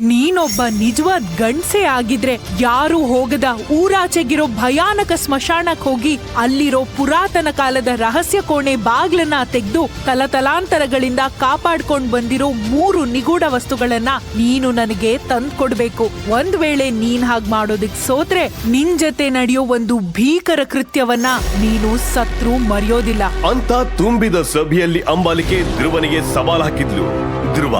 ನೀನೊಬ್ಬ ನಿಜವಾದ ಗಂಡ್ಸೆ ಆಗಿದ್ರೆ ಯಾರು ಹೋಗದ ಊರಾಚೆಗಿರೋ ಭಯಾನಕ ಸ್ಮಶಾನಕ್ ಹೋಗಿ ಅಲ್ಲಿರೋ ಪುರಾತನ ಕಾಲದ ರಹಸ್ಯ ಕೋಣೆ ಬಾಗ್ಲನ್ನ ತೆಗೆದು ತಲತಲಾಂತರಗಳಿಂದ ಕಾಪಾಡ್ಕೊಂಡ್ ಬಂದಿರೋ ಮೂರು ನಿಗೂಢ ವಸ್ತುಗಳನ್ನ ನೀನು ನನಗೆ ತಂದ್ಕೊಡ್ಬೇಕು. ಒಂದ್ ವೇಳೆ ನೀನ್ ಹಾಗ್ ಮಾಡೋದಿಕ್ ಸೋತ್ರೆ ನಿನ್ ಜೊತೆ ನಡೆಯೋ ಒಂದು ಭೀಕರ ಕೃತ್ಯವನ್ನ ನೀನು ಸತ್ರು ಮರೆಯೋದಿಲ್ಲ. ಅಂತ ತುಂಬಿದ ಸಭೆಯಲ್ಲಿ ಅಂಬಾಲಿಕೆ ಧ್ರುವನಿಗೆ ಸವಾಲ್ ಹಾಕಿದ್ಲು. ಧ್ರುವ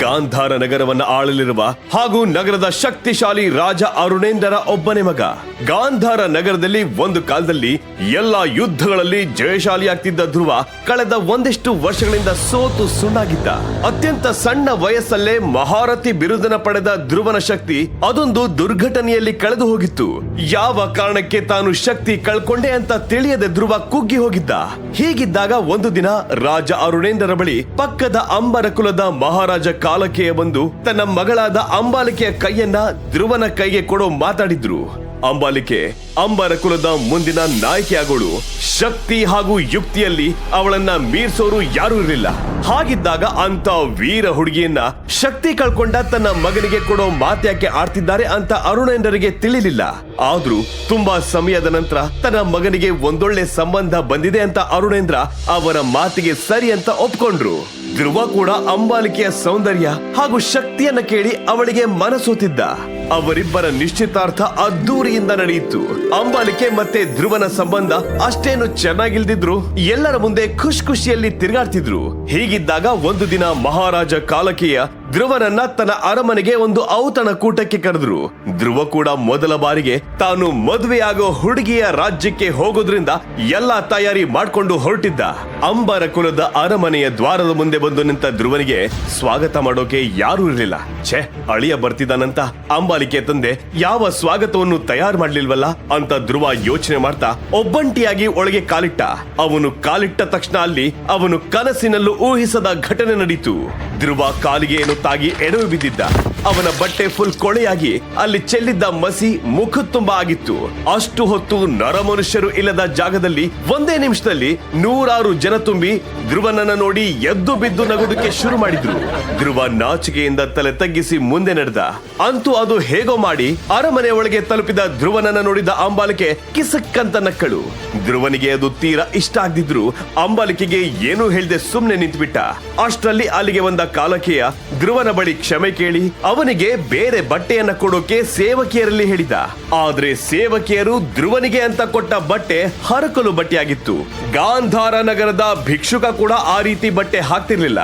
ಗಾಂಧಾರ ನಗರವನ್ನ ಆಳಲಿರುವ ಹಾಗೂ ನಗರದ ಶಕ್ತಿಶಾಲಿ ರಾಜ ಅರುಣೇಂದರ ಒಬ್ಬನೇ ಮಗ. ಗಾಂಧಾರ ನಗರದಲ್ಲಿ ಒಂದು ಕಾಲದಲ್ಲಿ ಎಲ್ಲಾ ಯುದ್ಧಗಳಲ್ಲಿ ಜಯಶಾಲಿಯಾಗ್ತಿದ್ದ ಧ್ರುವ ಕಳೆದ ಒಂದಿಷ್ಟು ವರ್ಷಗಳಿಂದ ಸೋತು ಸುಣ್ಣಾಗಿದ್ದ. ಅತ್ಯಂತ ಸಣ್ಣ ವಯಸ್ಸಲ್ಲೇ ಮಹಾರಥಿ ಬಿರುದನ ಪಡೆದ ಧ್ರುವನ ಶಕ್ತಿ ಅದೊಂದು ದುರ್ಘಟನೆಯಲ್ಲಿ ಕಳೆದು ಹೋಗಿತ್ತು. ಯಾವ ಕಾರಣಕ್ಕೆ ತಾನು ಶಕ್ತಿ ಕಳ್ಕೊಂಡೆ ಅಂತ ತಿಳಿಯದೆ ಧ್ರುವ ಕುಗ್ಗಿ ಹೋಗಿದ್ದ. ಹೀಗಿದ್ದಾಗ ಒಂದು ದಿನ ರಾಜ ಅರುಣೇಂದರ ಬಳಿ ಪಕ್ಕದ ಅಂಬರ ಕುಲದ ಮಹಾರಾಜ ಕಾಲಕೆಯ ಬಂದು ತನ್ನ ಮಗಳಾದ ಅಂಬಾಲಿಕೆಯ ಕೈಯನ್ನ ಧ್ರುವನ ಕೈಗೆ ಕೊಡೋ ಮಾತಾಡಿದ್ರು. ಅಂಬಾಲಿಕೆ ಅಂಬರ ಕುಲದ ಮುಂದಿನ ನಾಯಕಿಯಾಗೋಳು. ಶಕ್ತಿ ಹಾಗೂ ಯುಕ್ತಿಯಲ್ಲಿ ಅವಳನ್ನ ಮೀರ್ಸೋರು ಯಾರೂ ಇರಲಿಲ್ಲ. ಹಾಗಿದ್ದಾಗ ಅಂತ ವೀರ ಹುಡುಗಿಯನ್ನ ಶಕ್ತಿ ಕಳ್ಕೊಂಡ ತನ್ನ ಮಗನಿಗೆ ಕೊಡೋ ಮಾತ್ಯಾಕೆ ಆಡ್ತಿದ್ದಾರೆ ಅಂತ ಅರುಣೇಂದ್ರರಿಗೆ ತಿಳಿಲಿಲ್ಲ. ಆದ್ರೂ ತುಂಬಾ ಸಮಯದ ನಂತರ ತನ್ನ ಮಗನಿಗೆ ಒಂದೊಳ್ಳೆ ಸಂಬಂಧ ಬಂದಿದೆ ಅಂತ ಅರುಣೇಂದ್ರ ಅವರ ಮಾತಿಗೆ ಸರಿ ಅಂತ ಒಪ್ಕೊಂಡ್ರು. ಧ್ರುವ ಕೂಡ ಅಂಬಾಲಿಕೆಯ ಸೌಂದರ್ಯ ಹಾಗೂ ಶಕ್ತಿಯನ್ನ ಕೇಳಿ ಅವಳಿಗೆ ಮನಸೋತಿದ್ದ. ಅವರಿಬ್ಬರ ನಿಶ್ಚಿತಾರ್ಥ ಅದ್ದೂರಿಯಿಂದ ನಡೆಯಿತು. ಅಂಬಾಲಿಕೆ ಮತ್ತೆ ಧ್ರುವನ ಸಂಬಂಧ ಅಷ್ಟೇನು ಚೆನ್ನಾಗಿಲ್ದಿದ್ರು, ಎಲ್ಲರ ಮುಂದೆ ಖುಷ್ ಖುಷಿಯಲ್ಲಿ ತಿರುಗಾಡ್ತಿದ್ರು. ಹೀಗಿದ್ದಾಗ ಒಂದು ದಿನ ಮಹಾರಾಜ ಕಾಲಕಿಯ ಧ್ರುವನನ್ನ ತನ್ನ ಅರಮನೆಗೆ ಒಂದು ಔತಣ ಕೂಟಕ್ಕೆ ಕರೆದ್ರು. ಧ್ರುವ ಕೂಡ ಮೊದಲ ಬಾರಿಗೆ ತಾನು ಮದುವೆಯಾಗೋ ಹುಡುಗಿಯ ರಾಜ್ಯಕ್ಕೆ ಹೋಗೋದ್ರಿಂದ ಎಲ್ಲಾ ತಯಾರಿ ಮಾಡ್ಕೊಂಡು ಹೊರಟಿದ್ದ. ಅಂಬರ ಕುಲದ ಅರಮನೆಯ ದ್ವಾರದ ಮುಂದೆ ಬಂದು ನಿಂತ ಧ್ರುವನಿಗೆ ಸ್ವಾಗತ ಮಾಡೋಕೆ ಯಾರೂ ಇರಲಿಲ್ಲ. ಛೆ, ಅಳಿಯ ಬರ್ತಿದ್ದಾನಂತ ಅಂಬಾಲಿಕೆ ತಂದೆ, ಯಾವ ಸ್ವಾಗತವನ್ನು ತಯಾರು ಮಾಡ್ಲಿಲ್ವಲ್ಲ? ಅಂತ ಧ್ರುವ ಯೋಚನೆ ಮಾಡ್ತಾ ಒಬ್ಬಂಟಿಯಾಗಿ ಒಳಗೆ ಕಾಲಿಟ್ಟ. ಅವನು ಕಾಲಿಟ್ಟ ತಕ್ಷಣ ಅಲ್ಲಿ ಅವನು ಕನಸಿನಲ್ಲೂ ಊಹಿಸದ ಘಟನೆ ನಡೀತು. ಧ್ರುವ ಕಾಲಿಗೆಯನ್ನು ತಾಗಿ ಎಡವಿ ಬಿದ್ದಿದ್ದ. ಅವನ ಬಟ್ಟೆ ಫುಲ್ ಕೊಳೆಯಾಗಿ ಅಲ್ಲಿ ಚೆಲ್ಲಿದ್ದ ಮಸಿ ಮುಖ ತುಂಬಾ ಆಗಿತ್ತು. ಅಷ್ಟು ಹೊತ್ತು ನರಮನುಷ್ಯರು ಇಲ್ಲದ ಜಾಗದಲ್ಲಿ ಒಂದೇ ನಿಮಿಷದಲ್ಲಿ ನೂರಾರು ಜನ ತುಂಬಿ ಧ್ರುವನನ್ನ ನೋಡಿ ಎದ್ದು ಬಿದ್ದು ನಗೋದಕ್ಕೆ ಶುರು ಮಾಡಿದ್ರು. ಧ್ರುವ ನಾಚಿಕೆಯಿಂದ ತಲೆ ತಗ್ಗಿಸಿ ಮುಂದೆ ನಡೆದ. ಅಂತೂ ಅದು ಹೇಗೋ ಮಾಡಿ ಅರಮನೆ ಒಳಗೆ ತಲುಪಿದ ಧ್ರುವನನ್ನ ನೋಡಿದ ಅಂಬಾಲಿಕೆ ಕಿಸಕ್ಕಂತ ನಕ್ಕಳು. ಧ್ರುವನಿಗೆ ಅದು ತೀರಾ ಇಷ್ಟ ಆಗ್ದಿದ್ರು ಅಂಬಾಲಿಕೆಗೆ ಏನೂ ಹೇಳ್ದೆ ಸುಮ್ನೆ ನಿಂತ್ಬಿಟ್ಟ. ಅಷ್ಟರಲ್ಲಿ ಅಲ್ಲಿಗೆ ಒಂದ ಕಾಲಕೆಯ ಧ್ರುವನ ಬಳಿ ಕ್ಷಮೆ ಕೇಳಿ ಅವನಿಗೆ ಬೇರೆ ಬಟ್ಟೆಯನ್ನ ಕೊಡೋಕೆ ಸೇವಕಿಯರಲ್ಲಿ ಹೇಳಿದ. ಆದ್ರೆ ಸೇವಕಿಯರು ಧ್ರುವನಿಗೆ ಅಂತ ಕೊಟ್ಟ ಬಟ್ಟೆ ಹರಕಲು ಬಟ್ಟೆಯಾಗಿತ್ತು. ಗಾಂಧಾರ ನಗರದ ಭಿಕ್ಷುಕ ಕೂಡ ಆ ರೀತಿ ಬಟ್ಟೆ ಹಾಕ್ತಿರ್ಲಿಲ್ಲ.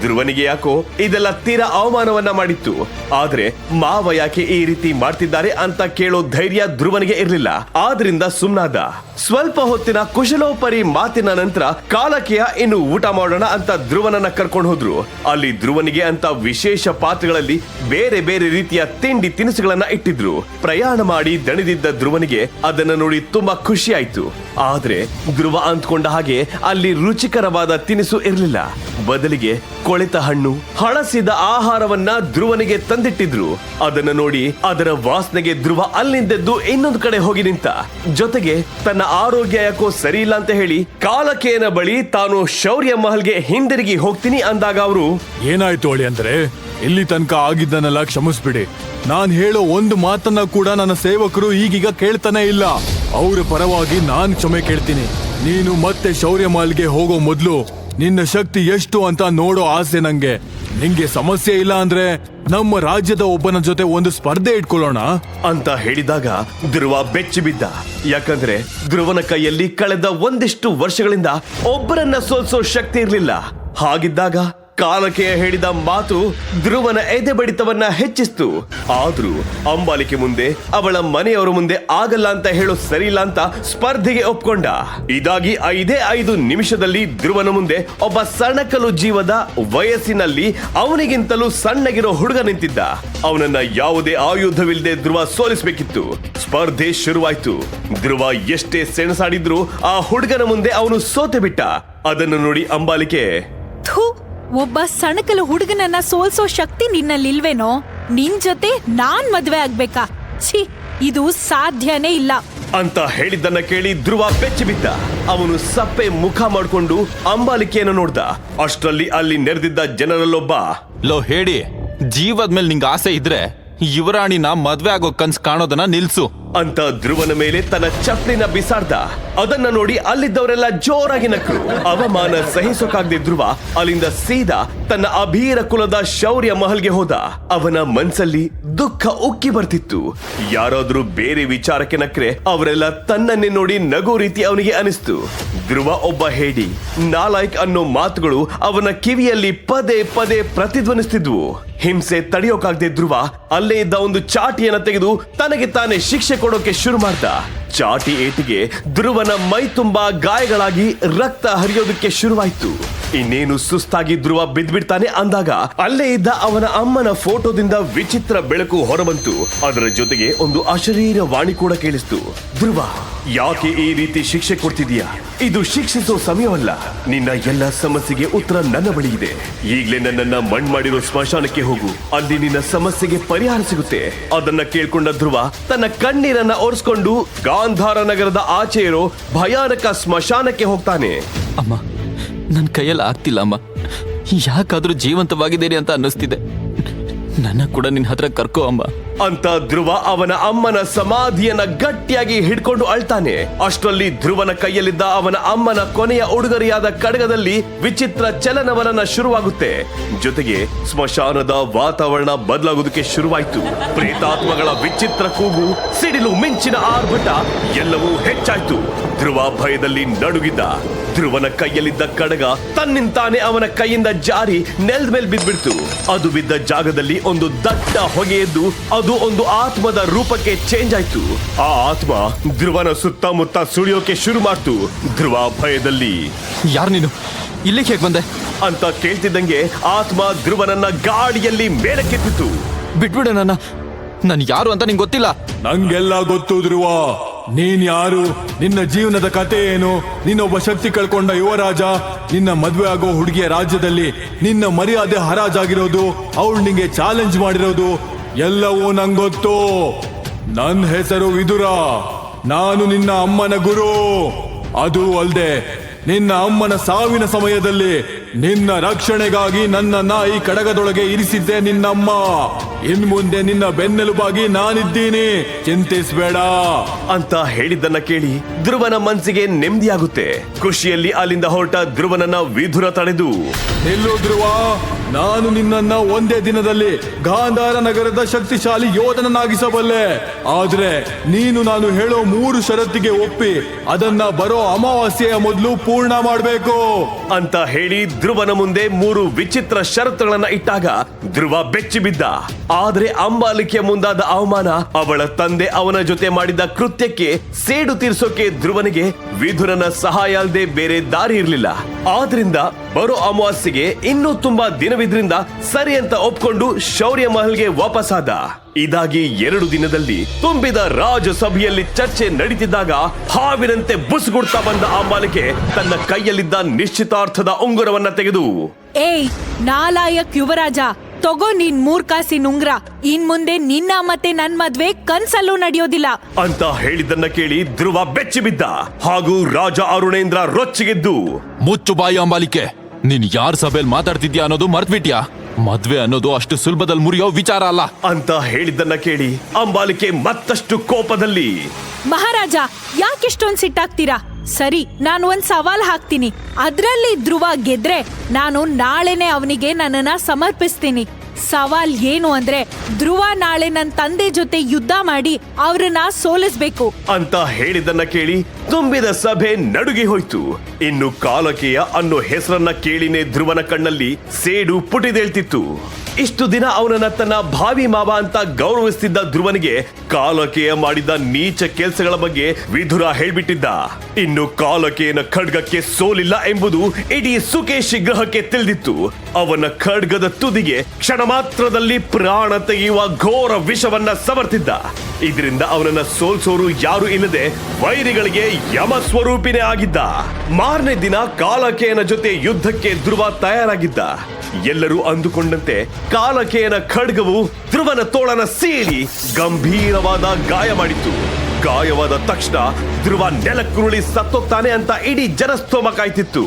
ಧ್ರುವನಿಗೆ ಯಾಕೋ ಇದೆಲ್ಲ ತೀರಾ ಅವಮಾನವನ್ನ ಮಾಡಿತ್ತು. ಆದ್ರೆ ಮಾವ ಯಾಕೆ ಈ ರೀತಿ ಮಾಡ್ತಿದ್ದಾರೆ ಅಂತ ಕೇಳೋ ಧೈರ್ಯ ಧ್ರುವನಿಗೆ ಇರಲಿಲ್ಲ. ಆದ್ರಿಂದ ಸುಮ್ನಾದ. ಸ್ವಲ್ಪ ಹೊತ್ತಿನ ಕುಶಲೋಪರಿ ಮಾತಿನ ನಂತರ ಕಾಲಕೆಯ ಇನ್ನು ಊಟ ಮಾಡೋಣ ಅಂತ ಧ್ರುವನನ್ನ ಕರ್ಕೊಂಡು ಹೋದ್ರು. ಅಲ್ಲಿ ಧ್ರುವನಿಗೆ ಅಂತ ವಿಶೇಷ ಪಾತ್ರೆಗಳಲ್ಲಿ ಬೇರೆ ಬೇರೆ ರೀತಿಯ ತಿಂಡಿ ತಿನಿಸುಗಳನ್ನ ಇಟ್ಟಿದ್ರು. ಪ್ರಯಾಣ ಮಾಡಿ ದಣಿದಿದ್ದ ಧ್ರುವನಿಗೆ ಅದನ್ನ ನೋಡಿ ತುಂಬಾ ಖುಷಿ ಆಯ್ತು ಆದ್ರೆ ಧ್ರುವ ಅಂದ್ಕೊಂಡ ಹಾಗೆ ಅಲ್ಲಿ ರುಚಿಕರವಾದ ತಿನಿಸು ಇರಲಿಲ್ಲ. ಬದಲಿಗೆ ಕೊಳೆತ ಹಣ್ಣು, ಹಳಸಿದ ಆಹಾರವನ್ನ ಧ್ರುವನಿಗೆ ತಂದಿಟ್ಟಿದ್ರು. ಅದನ್ನ ನೋಡಿ ಅದರ ವಾಸನೆಗೆ ಧ್ರುವ ಅಲ್ಲಿಂದೆದ್ದು ಇನ್ನೊಂದು ಕಡೆ ಹೋಗಿ ನಿಂತ. ಜೊತೆಗೆ ತನ್ನ ಆರೋಗ್ಯ ಯಾಕೋ ಸರಿ ಇಲ್ಲ ಅಂತ ಹೇಳಿ ಕಾಲಕೇನ ಬಳಿ ತಾನು ಶೌರ್ಯ ಮಹಲ್ಗೆ ಹಿಂದಿರುಗಿ ಹೋಗ್ತೀನಿ ಅಂದಾಗ ಅವರು, ಏನಾಯ್ತು ಅಳಿ ಅಂದ್ರೆ? ಇಲ್ಲಿ ತನಕ ಆಗಿದ್ದನ್ನೆಲ್ಲ ಕ್ಷಮಿಸ್ಬಿಡಿ. ನಾನ್ ಹೇಳೋ ಒಂದು ಮಾತನ್ನ ಕೂಡ ನನ್ನ ಸೇವಕರು ಈಗೀಗ ಕೇಳ್ತಾನೆ ಇಲ್ಲ. ಅವ್ರ ಪರವಾಗಿ ನಾನು ಕ್ಷಮೆ ಕೇಳ್ತೀನಿ. ನೀನು ಮತ್ತೆ ಶೌರ್ಯ ಮಾಲ್ಗೆ ಹೋಗೋ ಮೊದಲು ನಿನ್ನ ಶಕ್ತಿ ಎಷ್ಟು ಅಂತ ನೋಡೋ ಆಸೆ ನಂಗೆ. ನಿಂಗೆ ಸಮಸ್ಯೆ ಇಲ್ಲ ಅಂದ್ರೆ ನಮ್ಮ ರಾಜ್ಯದ ಒಬ್ಬನ ಜೊತೆ ಒಂದು ಸ್ಪರ್ಧೆ ಇಟ್ಕೊಳ್ಳೋಣ? ಅಂತ ಹೇಳಿದಾಗ ಧ್ರುವ ಬೆಚ್ಚಿ ಬಿದ್ದ. ಯಾಕಂದ್ರೆ ಧ್ರುವನ ಕೈಯಲ್ಲಿ ಕಳೆದ ಒಂದಿಷ್ಟು ವರ್ಷಗಳಿಂದ ಒಬ್ಬರನ್ನ ಸೋಲ್ಸೋ ಶಕ್ತಿ ಇರಲಿಲ್ಲ. ಹಾಗಿದ್ದಾಗ ಕಾಲಕೆಯ ಹೇಳಿದ ಮಾತು ಧ್ರುವನ ಎದೆ ಬಡಿತವನ್ನ ಹೆಚ್ಚಿಸ್ತು. ಆದ್ರೂ ಅಂಬಾಲಿಕೆ ಮುಂದೆ ಅವಳ ಮನೆಯವರ ಮುಂದೆ ಆಗಲ್ಲ ಅಂತ ಹೇಳೋ ಸರಿಯಿಲ್ಲ ಅಂತ ಸ್ಪರ್ಧೆಗೆ ಒಪ್ಕೊಂಡ. ಇದಾಗಿ ಐದೇ ಐದು ನಿಮಿಷದಲ್ಲಿ ಧ್ರುವನ ಮುಂದೆ ಒಬ್ಬ ಸಣಕಲು ಜೀವದ ವಯಸ್ಸಿನಲ್ಲಿ ಅವನಿಗಿಂತಲೂ ಸಣ್ಣಗಿರೋ ಹುಡುಗ ನಿಂತಿದ್ದ. ಅವನನ್ನ ಯಾವುದೇ ಆಯುಧವಿಲ್ಲದೆ ಧ್ರುವ ಸೋಲಿಸಬೇಕಿತ್ತು. ಸ್ಪರ್ಧೆ ಶುರುವಾಯ್ತು. ಧ್ರುವ ಎಷ್ಟೇ ಸೆಣಸಾಡಿದ್ರು ಆ ಹುಡುಗನ ಮುಂದೆ ಅವನು ಸೋತೆ ಬಿಟ್ಟ ಅದನ್ನು ನೋಡಿ ಅಂಬಾಲಿಕೆ ಒಬ್ಬ ಸಣಕಲ ಹುಡುಗನನ್ನ ಸೋಲ್ಸೋ ಶಕ್ತಿ ನಿನ್ನಲ್ಲಿಲ್ವೇನೋ? ನಿನ್ ಜೊತೆ ನಾನ್ ಮದ್ವೆ ಆಗ್ಬೇಕಾ? ಛೀ ಇದು ಸಾಧ್ಯನೇ ಇಲ್ಲ. ಅಂತ ಹೇಳಿದ್ದನ್ನ ಕೇಳಿ ಧ್ರುವ ಬೆಚ್ಚಿ ಬಿದ್ದ. ಅವನು ಸಪ್ಪೆ ಮುಖ ಮಾಡಿಕೊಂಡು ಅಂಬಾಲಿಕೆಯನ್ನು ನೋಡ್ದ. ಅಷ್ಟರಲ್ಲಿ ಅಲ್ಲಿ ನೆರೆದಿದ್ದ ಜನರಲ್ಲೊಬ್ಬ ಲೋ ಹೇಳಿ ಜೀವದ ಮೇಲೆ ನಿಂಗೆ ಆಸೆ ಇದ್ರೆ ಯುವರಾಣಿನ ಮದ್ವೆ ಆಗೋ ಕನ್ಸ್ ಕಾಣೋದನ್ನ ನಿಲ್ಸು. ಅಂತ ಧ್ರುವನ ಮೇಲೆ ತನ್ನ ಚಪ್ಲಿನ ಬಿಸಾಡ್ದ. ಅದನ್ನ ನೋಡಿ ಅಲ್ಲಿದ್ದವರೆಲ್ಲ ಜೋರಾಗಿ ನಕ್ರು ಅವಮಾನ ಸಹಿಸೋಕಾಗ್ದೆ ಧ್ರುವ ಅಲ್ಲಿಂದ ಸೀದಾ ತನ್ನ ಅಭೀರ ಕುಲದ ಶೌರ್ಯ ಮಹಲ್ಗೆ ಹೋದ. ಅವನ ಮನ್ಸಲ್ಲಿ ದುಃಖ ಉಕ್ಕಿ ಬರ್ತಿತ್ತು. ಯಾರಾದ್ರೂ ಬೇರೆ ವಿಚಾರಕ್ಕೆ ನಕ್ರೆ ಅವರೆಲ್ಲ ತನ್ನನ್ನೇ ನೋಡಿ ನಗು ರೀತಿ ಅವನಿಗೆ ಅನಿಸ್ತು. ಧ್ರುವ ಒಬ್ಬ ಹೇಡಿ, ನಾಲಾಯ್ಕ್ ಅನ್ನೋ ಮಾತುಗಳು ಅವನ ಕಿವಿಯಲ್ಲಿ ಪದೇ ಪದೇ ಪ್ರತಿಧ್ವನಿಸ್ತಿದ್ವು. ಹಿಂಸೆ ತಡೆಯೋಕಾಗ್ದೆ ಧ್ರುವ ಅಲ್ಲೇ ಇದ್ದ ಒಂದು ಚಾಟಿಯನ್ನ ತೆಗೆದು ತನಗೆ ತಾನೇ ಶಿಕ್ಷೆ ಕೊಡೋಕೆ ಶುರು ಮಾಡ್ತಾ ಚಾಟಿ ಏಟಿಗೆ ಧ್ರುವನ ಮೈ ತುಂಬಾ ಗಾಯಗಳಾಗಿ ರಕ್ತ ಹರಿಯೋದಕ್ಕೆ ಶುರುವಾಯ್ತು. ಇನ್ನೇನು ಸುಸ್ತಾಗಿ ಧ್ರುವ ಬಿದ್ದ್ಬಿಡ್ತಾನೆ ಅಂದಾಗ ಅಲ್ಲೇ ಇದ್ದ ಅವನ ಅಮ್ಮನ ಫೋಟೋದಿಂದ ವಿಚಿತ್ರ ಬೆಳಕು ಹೊರಬಂತು. ಅದರ ಜೊತೆಗೆ ಒಂದು ಅಶರೀರ ವಾಣಿ ಕೂಡ ಕೇಳಿಸ್ತು. ಧ್ರುವ, ಯಾಕೆ ಈ ರೀತಿ ಶಿಕ್ಷೆ ಕೊಡ್ತಿದೀಯಾ ಇದು ಶಿಕ್ಷಿಸೋ ಸಮಯವಲ್ಲ. ನಿನ್ನ ಎಲ್ಲ ಸಮಸ್ಯೆಗೆ ಉತ್ತರ ನನ್ನ ಬಳಿ ಇದೆ. ಈಗ್ಲೇ ನನ್ನನ್ನ ಮಣ್ ಮಾಡಿರೋ ಸ್ಮಶಾನಕ್ಕೆ ಹೋಗು. ಅಲ್ಲಿ ನಿನ್ನ ಸಮಸ್ಯೆಗೆ ಪರಿಹಾರ ಸಿಗುತ್ತೆ. ಅದನ್ನ ಕೇಳ್ಕೊಂಡ ಧ್ರುವ ತನ್ನ ಕಣ್ಣೀರನ್ನ ಒರೆಸ್ಕೊಂಡು ಗಾಂಧಾರ ನಗರದ ಆಚೆ ಭಯಾನಕ ಸ್ಮಶಾನಕ್ಕೆ ಹೋಗ್ತಾನೆ. ಅಮ್ಮ ನನ್ನ ಕೈಯಲ್ಲಿ ಆಗ್ತಿಲ್ಲ, ಅಮ್ಮ. ಯಾಕಾದ್ರೂ ಜೀವಂತವಾಗಿದ್ದೀರಿ ಅಂತ ಅನ್ನಿಸ್ತಿದೆ. ನನ್ನ ಕೂಡ ನಿನ್ನ ಹತ್ರ ಕರ್ಕೋ, ಅಮ್ಮ. ಅಂತ ಧ್ರುವ ಅವನ ಅಮ್ಮನ ಸಮಾಧಿಯನ್ನ ಗಟ್ಟಿಯಾಗಿ ಹಿಡ್ಕೊಂಡು ಅಳ್ತಾನೆ. ಅಷ್ಟರಲ್ಲಿ ಧ್ರುವನ ಕೈಯಲ್ಲಿದ್ದ ಅವನ ಅಮ್ಮನ ಕೊನೆಯ ಉಡುಗೊರೆಯಾದ ಕಡಗದಲ್ಲಿ ವಿಚಿತ್ರ ಚಲನವಲನ ಶುರುವಾಗುತ್ತೆ. ಜೊತೆಗೆ ಸ್ಮಶಾನದ ವಾತಾವರಣ ಬದಲಾಗೋದಕ್ಕೆ ಶುರುವಾಯಿತು. ಪ್ರೇತಾತ್ಮಗಳ ವಿಚಿತ್ರ ಕೂಗು, ಸಿಡಿಲು, ಮಿಂಚಿನ ಆರ್ಭಟ ಎಲ್ಲವೂ ಹೆಚ್ಚಾಯ್ತು. ಧ್ರುವ ಭಯದಲ್ಲಿ ನಡುಗಿದ್ದ. ಧ್ರುವನ ಕೈಯಲ್ಲಿದ್ದ ಕಡಗ ತನ್ನಿಂತಾನೆ ಅವನ ಕೈಯಿಂದ ಜಾರಿ ನೆಲದ ಮೇಲೆ ಬಿದ್ದ್ಬಿಡ್ತು. ಅದು ಬಿದ್ದ ಜಾಗದಲ್ಲಿ ಒಂದು ದಟ್ಟ ಹೊಗೆ ಎದ್ದು ಅದು ಒಂದು ಆತ್ಮದ ರೂಪಕ್ಕೆ ಚೇಂಜ್ ಆಯ್ತು. ಆ ಆತ್ಮ ಧ್ರುವನ ಸುತ್ತಮುತ್ತ ಸುಳಿಯೋಕೆ ಶುರು ಮಾಡ್ತು. ಧ್ರುವ ಭಯದಲ್ಲಿ ಯಾರು ನೀನು? ಇಲ್ಲಿಗೆ ಹೇಗೆ ಬಂದೆ? ಅಂತ ಕೇಳ್ತಿದ್ದಂಗೆ ಆತ್ಮ ಧ್ರುವನನ್ನ ಗಾಡಿಯಲ್ಲಿ ಮೇಲಕ್ಕೆತ್ತಿತ್ತು ಬಿಟ್ಬಿಡ ನನ್ನ. ನಾನು ಯಾರು ಅಂತ ನಿಂಗೆ ಗೊತ್ತಿಲ್ಲ. ನಂಗೆಲ್ಲ ಗೊತ್ತು ಧ್ರುವ. ನೀನ್ ಯಾರು? ನಿನ್ನ ಜೀವನದ ಕತೆ ಏನು? ನೀನೊಬ್ಬ ಶಕ್ತಿ ಕಳ್ಕೊಂಡ ಯುವರಾಜ, ನಿನ್ನ ಮದುವೆ ಆಗೋ ಹುಡುಗಿಯ ರಾಜ್ಯದಲ್ಲಿ ನಿನ್ನ ಮರ್ಯಾದೆ ಹರಾಜಾಗಿರೋದು, ಅವಳು ನಿಂಗೆ ಚಾಲೆಂಜ್ ಮಾಡಿರೋದು, ಎಲ್ಲವೂ ನಂಗೊತ್ತು. ನನ್ನ ಹೆಸರು ವಿದುರ. ನಾನು ನಿನ್ನ ಅಮ್ಮನ ಗುರು. ಅದು ಅಲ್ದೆ, ನಿನ್ನ ಅಮ್ಮನ ಸಾವಿನ ಸಮಯದಲ್ಲಿ ನಿನ್ನ ರಕ್ಷಣೆಗಾಗಿ ನನ್ನ ನಾಯಿ ಕಡಗದೊಳಗೆ ಇರಿಸಿದ್ದೆ ನಿನ್ನಮ್ಮ. ಇನ್ ಮುಂದೆ ನಿನ್ನ ಬೆನ್ನೆಲುಬಾಗಿ ನಾನಿದ್ದೀನಿ. ಚಿಂತಿಸ್ಬೇಡ. ಅಂತ ಹೇಳಿದ್ದನ್ನ ಕೇಳಿ ಧ್ರುವನ ಮನಸ್ಸಿಗೆ ನೆಮ್ಮದಿಯಾಗುತ್ತೆ. ಖುಷಿಯಲ್ಲಿ ಅಲ್ಲಿಂದ ಹೊರಟ ಧ್ರುವನನ್ನ ವಿಧುರ ತಡೆದು. ನಿಲ್ಲು ಧ್ರುವ. ನಾನು ನಿನ್ನನ್ನ ಒಂದೇ ದಿನದಲ್ಲಿ ಗಾಂಧಾರ ನಗರದ ಶಕ್ತಿಶಾಲಿ ಯೋಧನನ್ನಾಗಿಸಬಲ್ಲೆ. ಆದ್ರೆ ನೀನು ನಾನು ಹೇಳೋ ಮೂರು ಷರತ್ತಿಗೆ ಒಪ್ಪಿ ಅದನ್ನ ಬರೋ ಅಮಾವಾಸ್ಯೆಯ ಮೊದಲು ಪೂರ್ಣ ಮಾಡಬೇಕು. ಅಂತ ಹೇಳಿ ಧ್ರುವನ ಮುಂದೆ ಮೂರು ವಿಚಿತ್ರ ಷರತ್ತುಗಳನ್ನ ಇಟ್ಟಾಗ ಧ್ರುವ ಬೆಚ್ಚಿ ಬಿದ್ದ. ಆದ್ರೆ ಅಂಬಾಲಿಕೆಯ ಮುಂದಾದ ಅವಮಾನ ಅವಳ ತಂದೆ ಅವನ ಜೊತೆ ಮಾಡಿದ ಕೃತ್ಯಕ್ಕೆ ಸೇಡು ತೀರ್ಸೋಕೆ ಧ್ರುವನಿಗೆ ವಿಧುರನ ಸಹಾಯ ಅಲ್ಲದೆ ಬೇರೆ ದಾರಿ ಇರಲಿಲ್ಲ. ಆದ್ರಿಂದ ಬರೋ ಅಮಾವಾಸ್ಯೆಗೆ ಇನ್ನೂ ತುಂಬಾ ದಿನವಿದ್ರಿಂದ ಸರಿ ಅಂತ ಒಪ್ಕೊಂಡು ಶೌರ್ಯ ಮಹಲ್ಗೆ ವಾಪಸ್ಸಾದ ಇದಾಗಿ ಎರಡು ದಿನದಲ್ಲಿ ತುಂಬಿದ ರಾಜಸಭೆಯಲ್ಲಿ ಚರ್ಚೆ ನಡೀತಿದ್ದಾಗ ಹಾವಿನಂತೆ ಬುಸುಗುಡ್ತಾ ಬಂದ ಅಂಬಾಲಿಕೆ ತನ್ನ ಕೈಯಲ್ಲಿದ್ದ ನಿಶ್ಚಿತಾರ್ಥದ ಉಂಗುರವನ್ನ ತೆಗೆದು. ಏಯ್ ನಾಲಾಯಕ್ ಯುವರಾಜ ತಗೋ ನೀನ್ ಮೂರ್ಖಾಸಿನ ಉಂಗ್ರ ಇನ್ ಮುಂದೆ ನಿನ್ನ ಮತ್ತೆ ನನ್ ಮದ್ವೆ ಕನ್ಸಲ್ಲೂ ನಡೆಯೋದಿಲ್ಲ. ಅಂತ ಹೇಳಿದ್ದನ್ನ ಕೇಳಿ ಧ್ರುವ ಬೆಚ್ಚಿ ಬಿದ್ದ. ಹಾಗೂ ರಾಜ ಅರುಣೇಂದ್ರ ರೊಚ್ಚಿಗೆದ್ದು. ಮುಚ್ಚು ಬಾಯಿ ಅಂಬಾಲಿಕೆ ನೀನ್ ಯಾರ್ ಸಭೆಯಲ್ಲಿ ಮಾತಾಡ್ತಿದ್ಯಾ ಅನ್ನೋದು ಮರ್ತ್ಬಿಟ್ಯಾ? ಮದ್ವೆ ಅನ್ನೋದು ಅಷ್ಟು ಸುಲಭದಲ್ಲಿ ಮುರಿಯೋ ವಿಚಾರ ಅಲ್ಲ. ಅಂತ ಹೇಳಿದ್ದನ್ನ ಕೇಳಿ ಅಂಬಾಲಿಕೆ ಮತ್ತಷ್ಟು ಕೋಪದಲ್ಲಿ. ಮಹಾರಾಜ ಯಾಕಿಷ್ಟೊಂದ್ ಸಿಟ್ಟಾಗ್ತೀರಾ? ಸರಿ ನಾನು ಒಂದ್ ಸವಾಲ್ ಹಾಕ್ತೀನಿ. ಅದ್ರಲ್ಲಿ ಧ್ರುವ ಗೆದ್ರೆ ನಾನು ನಾಳೆನೆ ಅವನಿಗೆ ನನ್ನನ್ನ ಸಮರ್ಪಿಸ್ತೀನಿ. ಸವಾಲ್ ಏನು ಅಂದ್ರೆ, ಧ್ರುವ ನಾಳೆ ನನ್ನ ತಂದೆ ಜೊತೆ ಯುದ್ಧ ಮಾಡಿ ಅವ್ರನ್ನ ಸೋಲಿಸ್ಬೇಕು. ಅಂತ ಹೇಳಿದನ್ನ ಕೇಳಿ ತುಂಬಿದ ಸಭೆ ನಡುಗಿ ಹೋಯ್ತು. ಇನ್ನು ಕಾಲಕೆಯ ಅನ್ನೋ ಹೆಸರನ್ನ ಕೇಳಿನೇ ಧ್ರುವನ ಕಣ್ಣಲ್ಲಿ ಸೇಡು ಪುಟಿದೇಳ್ತಿತ್ತು ಇಷ್ಟು ದಿನ ಅವನನ್ನ ತನ್ನ ಭಾವಿ ಮಾವ ಅಂತ ಗೌರವಿಸ್ತಿದ್ದ ಧ್ರುವನಿಗೆ ಕಾಲಕೆಯ ಮಾಡಿದ ನೀಚ ಕೆಲಸಗಳ ಬಗ್ಗೆ ವಿಧುರ ಹೇಳ್ಬಿಟ್ಟಿದ್ದ. ಇನ್ನು ಕಾಲಕೇನ ಖಡ್ಗಕ್ಕೆ ಸೋಲಿಲ್ಲ ಎಂಬುದು ಇಡೀ ಸುಕೇಶಿ ಗ್ರಹಕ್ಕೆ ತಿಳಿದಿತ್ತು. ಅವನ ಖಡ್ಗದ ತುದಿಗೆ ಕ್ಷಣ ಮಾತ್ರದಲ್ಲಿ ಪ್ರಾಣ ತೆಗೆಯುವ ಘೋರ ವಿಷವನ್ನ ಸಮರ್ತಿದ್ದ ಇದರಿಂದ ಅವನನ್ನ ಸೋಲ್ಸೋರು ಯಾರು ಇಲ್ಲದೆ ವೈರಿಗಳಿಗೆ ಯಮ ಸ್ವರೂಪಿನೇ ಆಗಿದ್ದ. ಮಾರನೇ ದಿನ ಕಾಲಕೇಯನ ಜೊತೆ ಯುದ್ಧಕ್ಕೆ ಧ್ರುವ ತಯಾರಾಗಿದ್ದ. ಎಲ್ಲರೂ ಅಂದುಕೊಂಡಂತೆ ಕಾಲಕೇಯನ ಖಡ್ಗವು ಧ್ರುವನ ತೋಳನ ಸೀಳಿ ಗಂಭೀರವಾದ ಗಾಯ ಮಾಡಿತು ಗಾಯವಾದ ತಕ್ಷಣ ಧ್ರುವ ನೆಲಕ್ಕುರುಳಿ ಸತ್ತೋಗ್ತಾನೆ ಅಂತ ಇಡೀ ಜನಸ್ತೋಮ ಕಾಯ್ತಿತ್ತು.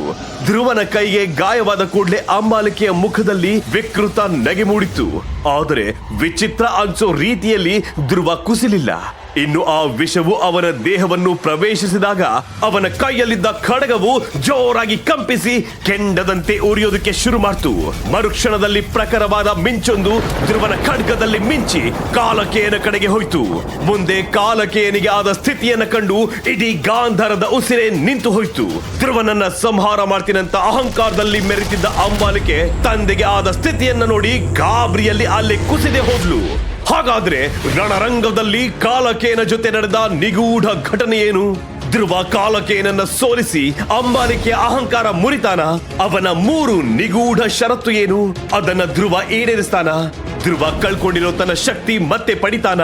ಧ್ರುವನ ಕೈಗೆ ಗಾಯವಾದ ಕೂಡಲೇ ಅಂಬಾಲಿಕೆಯ ಮುಖದಲ್ಲಿ ವಿಕೃತ ನಗೆ ಮೂಡಿತ್ತು. ಆದರೆ ವಿಚಿತ್ರ ಅನ್ಸೋ ರೀತಿಯಲ್ಲಿ ಧ್ರುವ ಕುಸಿಲಿಲ್ಲ. ಇನ್ನು ಆ ವಿಷವು ಅವನ ದೇಹವನ್ನು ಪ್ರವೇಶಿಸಿದಾಗ ಅವನ ಕೈಯಲ್ಲಿದ್ದ ಖಡಗವು ಜೋರಾಗಿ ಕಂಪಿಸಿ ಕೆಂಡದಂತೆ ಉರಿಯೋದಕ್ಕೆ ಶುರು ಮಾಡ್ತು. ಮರುಕ್ಷಣದಲ್ಲಿ ಪ್ರಖರವಾದ ಮಿಂಚೊಂದು ಧ್ರುವನ ಖಡ್ಗದಲ್ಲಿ ಮಿಂಚಿ ಕಾಲಕೇಯನ ಕಡೆಗೆ ಹೋಯ್ತು. ಮುಂದೆ ಕಾಲಕೇಯನಿಗೆ ಆದ ಸ್ಥಿತಿಯನ್ನು ಕಂಡು ಇಡೀ ಗಾಂಧಾರದ ಉಸಿರೇ ನಿಂತು ಹೋಯ್ತು. ಧ್ರುವನನ್ನ ಸಂಹಾರ ಮಾಡ್ತೀನಂತ ಅಹಂಕಾರದಲ್ಲಿ ಮೆರೆತಿದ್ದ ಅಂಬಾಲಿಕೆ ತಂದೆಗೆ ಆದ ಸ್ಥಿತಿಯನ್ನ ನೋಡಿ ಗಾಬರಿಯಲ್ಲಿ ಅಲ್ಲಿ ಕುಸಿದೆ ಹೋದ್ಲು. ಹಾಗಾದ್ರೆ ರಣರಂಗದಲ್ಲಿ ಕಾಲಕೇನ ಜೊತೆ ನಡೆದ ನಿಗೂಢ ಘಟನೆ ಏನು? ಧ್ರುವ ಕಾಲಕೇನನ್ನ ಸೋಲಿಸಿ ಅಂಬಾಲಿಕೆಯ ಅಹಂಕಾರ ಮುರಿತಾನ? ಅವನ ಮೂರು ನಿಗೂಢ ಷರತ್ತು ಏನು? ಅದನ್ನ ಧ್ರುವ ಈಡೇರಿಸ್ತಾನ? ಧ್ರುವ ಕಳ್ಕೊಂಡಿರೋ ತನ್ನ ಶಕ್ತಿ ಮತ್ತೆ ಪಡಿತಾನ?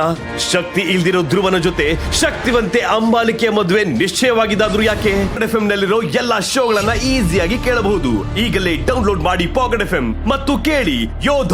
ಶಕ್ತಿ ಇಲ್ದಿರೋ ಧ್ರುವನ ಜೊತೆ ಶಕ್ತಿವಂತೆ ಅಂಬಾಲಿಕೆಯ ಮದುವೆ ನಿಶ್ಚಯವಾಗಿದ್ದಾದ್ರೂ ಯಾಕೆ? ಎಫ್ ನಲ್ಲಿರೋ ಎಲ್ಲಾ ಶೋಗಳನ್ನ ಈಸಿಯಾಗಿ ಕೇಳಬಹುದು. ಈಗಲೇ ಡೌನ್ಲೋಡ್ ಮಾಡಿ ಪಾಕೆಟ್ ಎಫ್ ಮತ್ತು ಕೇಳಿ ಯೋಧ.